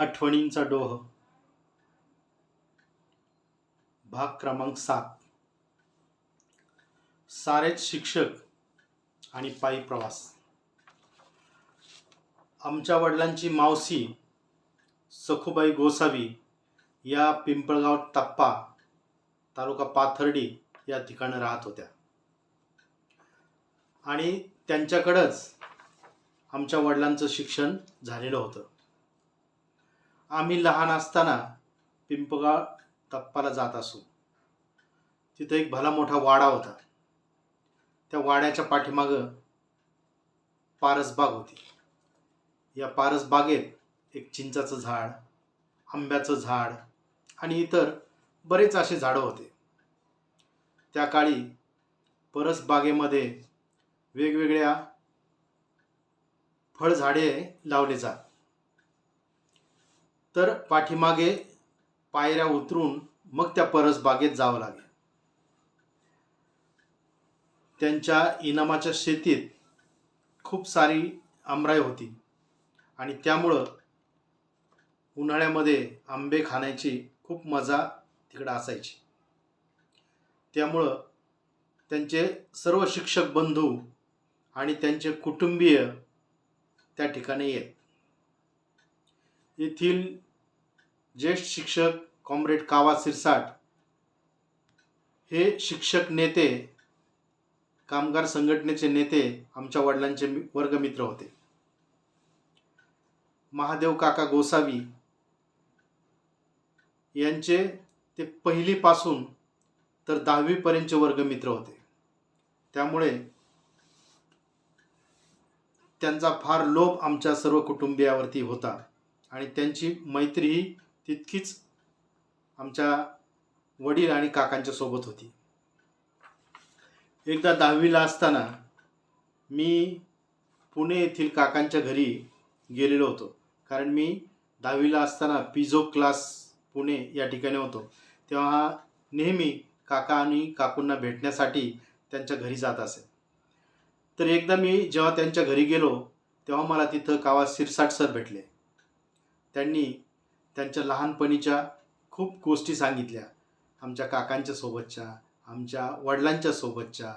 आठवणींचा डोह. भाग क्रमांक सात. सारेच शिक्षक आणि पायी प्रवास. आमच्या वडिलांची मावशी सखुबाई गोसावी या पिंपळगाव टप्पा तालुका पाथर्डी या ठिकाणी राहत होत्या. आणि त्यांच्याकडंच आमच्या वडिलांचं शिक्षण झालेलं होतं. आम्ही लहान असताना पिंपगाळ तप्पाला जात असू. तिथं एक भला मोठा वाडा होता. त्या वाड्याच्या पाठीमागं पारसबाग होती. या पारसबागेत एक चिंचाचं झाड आंब्याचं झाड आणि इतर बरेच असे झाडं होते. त्या काळी परसबागेमध्ये वेगवेगळ्या फळझाडे लावले जात. तर पाठीमागे पायऱ्या उतरून मग त्या परसबागेत जावं लागेल. त्यांच्या इनामाच्या शेतीत खूप सारी आमराई होती. आणि त्यामुळं उन्हाळ्यामध्ये आंबे खाण्याची खूप मजा तिकडं असायची. त्यामुळं त्यांचे सर्व शिक्षक बंधू आणि त्यांचे कुटुंबीय त्या ठिकाणी येत. येथील ज्येष्ठ शिक्षक कॉम्रेड कावा सिरसाट हे शिक्षक नेते कामगार संघटनेचे नेते आमच्या वडिलांचे वर्गमित्र होते. महादेव काका गोसावी यांचे ते पहिलीपासून तर दहावीपर्यंतचे वर्गमित्र होते. त्यामुळे त्यांचा फार लोभ आमच्या सर्व कुटुंबियावरती होता. आणि त्यांची मैत्रीही तितकीच आमच्या वडील आणि काकांच्या सोबत होती. एकदा दहावीला असताना मी पुणे येथील काकांच्या घरी गेलेलो होतो. कारण मी दहावीला असताना पिझो क्लास पुणे या ठिकाणी होतो. तेव्हा नेहमी काका आणि काकूंना भेटण्यासाठी त्यांच्या घरी जात असे. तर एकदा मी जेव्हा त्यांच्या घरी गेलो तेव्हा मला तिथं कावा सिरसाट सर भेटले. त्यांनी त्यांच्या लहानपणीच्या खूप गोष्टी सांगितल्या. आमच्या काकांच्या सोबतच्या आमच्या वडिलांच्या सोबतच्या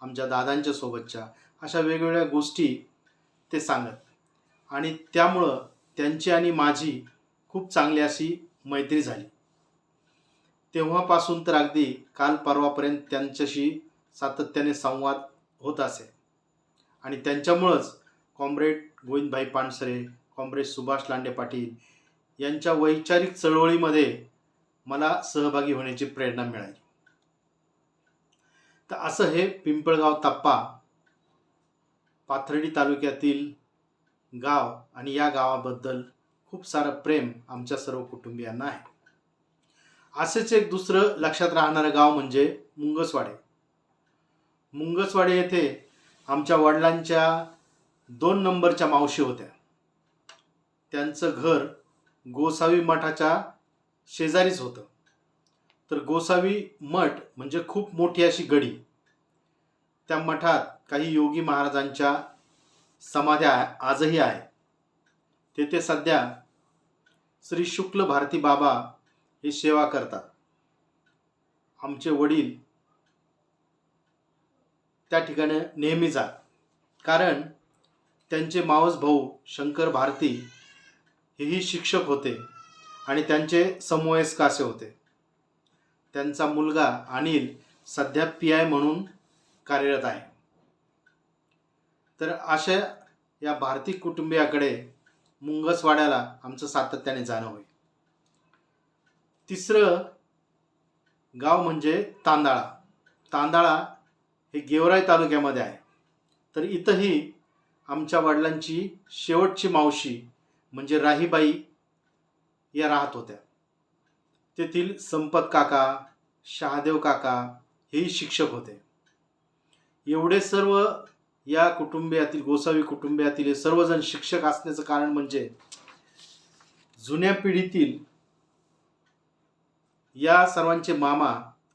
आमच्या दादांच्या सोबतच्या अशा वेगवेगळ्या गोष्टी ते सांगत. आणि त्यामुळं त्यांची आणि माझी खूप चांगली अशी मैत्री झाली. तेव्हापासून तर अगदी काल परवापर्यंत त्यांच्याशी सातत्याने संवाद होत असे. आणि त्यांच्यामुळंच कॉम्रेड गोविंदभाई पानसरे कॉम्रेड सुभाष लांडे पाटील यांच्या वैचारिक चळवळीमध्ये मला सहभागी होण्याची प्रेरणा मिळाली. तर असं हे पिंपळगाव तप्पा पाथर्डी तालुक्यातील गाव आणि या गावाबद्दल खूप सारं प्रेम आमच्या सर्व कुटुंबियांना आहे. असेच एक दुसरं लक्षात राहणारं गाव म्हणजे मुंगसवाडे. मुंगसवाडे येथे आमच्या वडिलांच्या दोन नंबरच्या मावशी होत्या. त्यांचं घर गोसावी मठाच्या शेजारीच होतं. तर गोसावी मठ म्हणजे खूप मोठी अशी गडी. त्या मठात काही योगी महाराजांच्या समाध्या आजही आहे. तेथे सध्या श्री शुक्ल भारती बाबा हे सेवा करतात. आमचे वडील त्या ठिकाणी नेहमी जात. कारण त्यांचे मावस भाऊ शंकर भारती हेही शिक्षक होते आणि त्यांचे समवयस्क असे होते. त्यांचा मुलगा अनिल सध्या पी आय म्हणून कार्यरत आहे. तर अशा या भारती कुटुंबियाकडे मुंगसवाड्याला आमचं सातत्याने जाणं होईल. तिसरं गाव म्हणजे तांदाळा. तांदाळा हे गेवराई तालुक्यामध्ये आहे. तर इथंही आमच्या वडिलांची शेवटची मावशी म्हणजे राहीबाई या राहत होत्या. तेथील संपत काका शहादेव काका हेही शिक्षक होते. एवढे सर्व या कुटुंबियातील गोसावी कुटुंबियातील हे सर्वजण शिक्षक असण्याचं कारण म्हणजे जुन्या पिढीतील या सर्वांचे मामा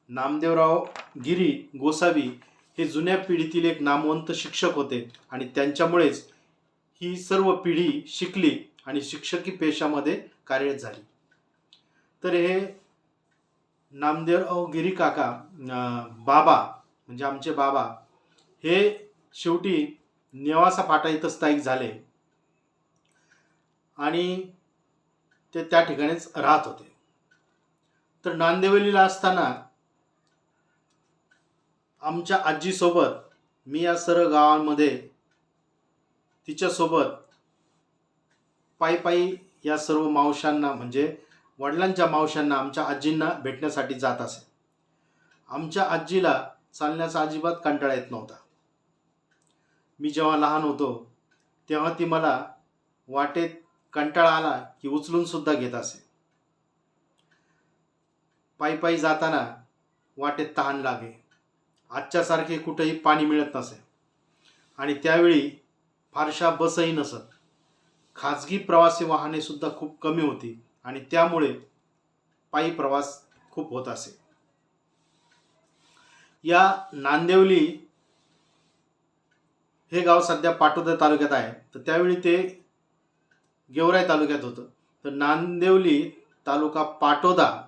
नामदेवराव गिरी गोसावी हे जुन्या पिढीतील एक नामवंत शिक्षक होते आणि त्यांच्यामुळेच ही सर्व पिढी शिकली. आणि शिक्षकी पेशामध्ये कार्यरत झाली. तर हे नामदेव गिरी काका बाबा म्हणजे आमचे बाबा हे शेवटी नेवासा फाटा इथं स्थायिक झाले. आणि ते त्या ठिकाणीच राहत होते. तर नांदेवलीला असताना आमच्या आजीसोबत मी या सर्व गावांमध्ये तिच्यासोबत पायी पायी या सर्व मावशांना म्हणजे वडिलांच्या मावशांना आमच्या आजींना भेटण्यासाठी जात असे. आमच्या आजीला चालण्याचा अजिबात कंटाळा येत नव्हता. मी जेव्हा लहान होतो तेव्हा ती मला वाटेत कंटाळा आला की उचलून सुद्धा घेत असे. पायी पायी जाताना वाटेत तहान लागे. आजच्यासारखे कुठेही पाणी मिळत नसे. आणि त्यावेळी फारशा बसही नसत. खाजगी प्रवासी वाहने सुद्धा खूप कमी होती आणि त्यामुळे पायी प्रवास खूप होत असे. या नांदेवली हे गाव सध्या पाटोदा तालुक्यात आहे. तर त्यावेळी ते गेवराई तालुक्यात होतं. तर नांदेवली तालुका पाटोदा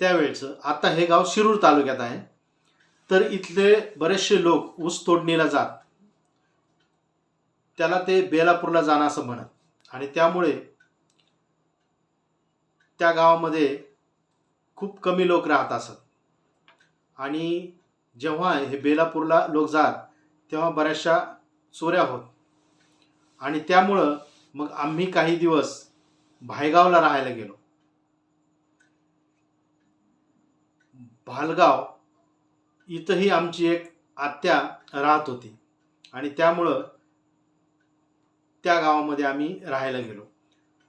त्यावेळचं. आता हे गाव शिरूर तालुक्यात आहे. तर इथले बरेचसे लोक ऊस तोडणीला जात. त्याला ते बेलापूरला जाणं असं म्हणत. आणि त्यामुळे त्या गावामध्ये खूप कमी लोक राहत असत. आणि जेव्हा हे बेलापूरला लोक जात तेव्हा बऱ्याचशा चोऱ्या होत. आणि त्यामुळं मग आम्ही काही दिवस भायगावला राहायला गेलो. भालगाव इथंही आमची एक आत्या राहत होती. आणि त्यामुळं त्या गावामध्ये आम्ही राहायला गेलो.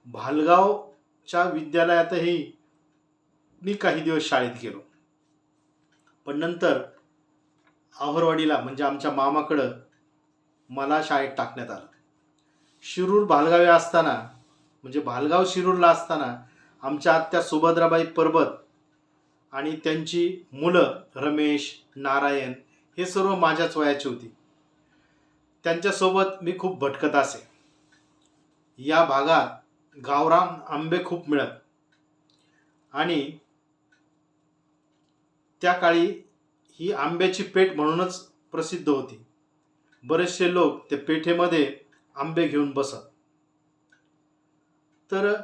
भालगावच्या विद्यालयातही मी काही दिवस शाळेत गेलो. पण नंतर आहरवाडीला म्हणजे आमच्या मामाकडं मला शाळेत टाकण्यात आलं. शिरूर भालगावी असताना म्हणजे भालगाव शिरूरला असताना आमच्या आत्या सुभद्राबाई परबत आणि त्यांची मुलं रमेश नारायण हे सर्व माझ्याच वयाची होती. त्यांच्यासोबत मी खूप भटकत असे. या भागात गावरान आंबे खूप मिळत. आणि त्या काळी ही आंब्याची पेठ म्हणूनच प्रसिद्ध होती. बरेचसे लोक ते पेठेमध्ये आंबे घेऊन बसत. तर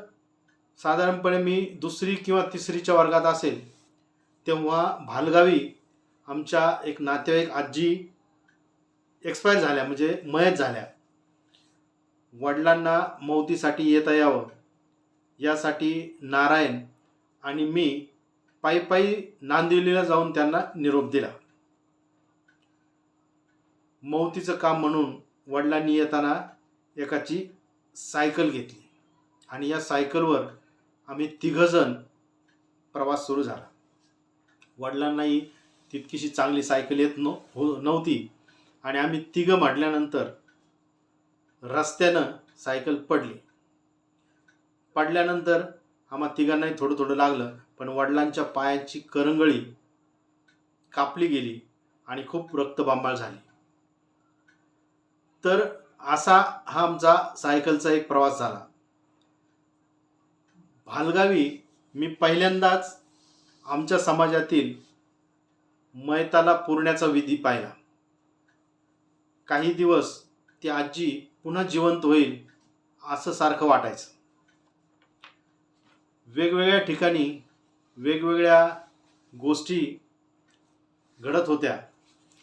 साधारणपणे मी दुसरी किंवा तिसरीच्या वर्गात असेल तेव्हा भालगावी आमच्या एक नातेवाईक आजी एक्सपायर झाल्या म्हणजे मयत झाल्या. वडिलांना मौतीसाठी येता यावं. यासाठी नारायण आणि मी पायी पायी नांदिवलीला जाऊन त्यांना निरोप दिला. मौतीचं काम म्हणून वडिलांनी येताना एकाची सायकल घेतली आणि या सायकलवर आम्ही तिघजण प्रवास सुरू झाला. वडिलांनाही तितकीशी चांगली सायकल येत न हो नव्हती आणि आम्ही तिघं म्हटल्यानंतर रस्त्यानं सायकल पडली. पडल्यानंतर आम्हा तिघांनाही थोडं थोडं लागलं पण वडिलांच्या पायाची करंगळी कापली गेली आणि खूप रक्तबांबाळ झाली. तर असा हा आमचा सायकलचा एक प्रवास झाला. भालगावी मी पहिल्यांदाच आमच्या समाजातील मैताला पुरण्याचा विधी पाहिला. काही दिवस ती आजी पुन्हा जिवंत होईल असं सारखं वाटायचं. वेगवेगळ्या ठिकाणी वेगवेगळ्या गोष्टी घडत होत्या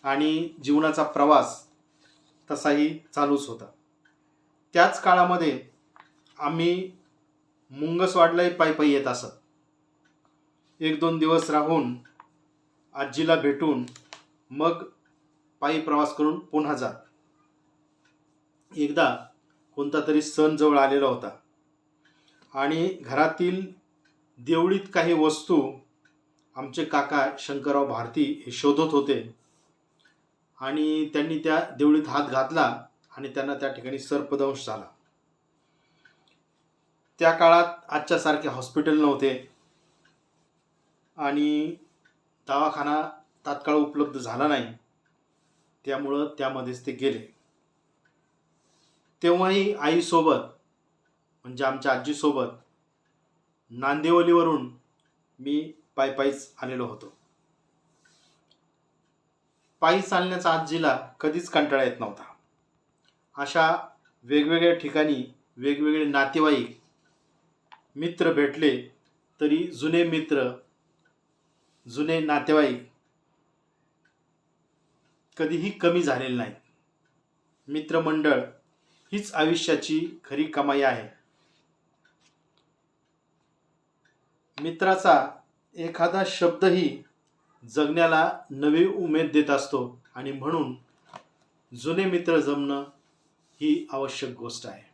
आणि जीवनाचा प्रवास तसाही चालूच होता. त्याच काळामध्ये आम्ही मुंगसवाडलाही पायी पायी येत असत. एक दोन दिवस राहून आजीला भेटून मग पायी प्रवास करून पुन्हा जात. एकदा कोणता तरी सण जवळ आलेला होता. आणि घरातील देवळीत काही वस्तू आमचे काका शंकरराव भारती हे शोधत होते. आणि त्यांनी त्या देवळीत हात घातला आणि त्यांना त्या ठिकाणी सर्पदंश झाला. त्या काळात आजच्यासारखे हॉस्पिटल नव्हते. आणि दवाखाना तात्काळ उपलब्ध झाला नाही. त्यामुळं त्यामध्येच ते गेले. तेव्हाही आईसोबत म्हणजे आमच्या आजीसोबत नांदिवलीवरून मी पायी पायीच आलेलो होतो. पायी चालण्याचा आजीला कधीच कंटाळा येत नव्हता. अशा वेगवेगळ्या ठिकाणी वेगवेगळे नातेवाईक मित्र भेटले तरी जुने मित्र जुने नातेवाईक कधीही कमी झालेले नाहीत. मित्रमंडळ हीच आयुष्याची खरी कमाई आहे. मित्राचा एखादा शब्दही जगण्याला नवी उमेद देत असतो आणि म्हणून जुने मित्र जमणं ही आवश्यक गोष्ट आहे.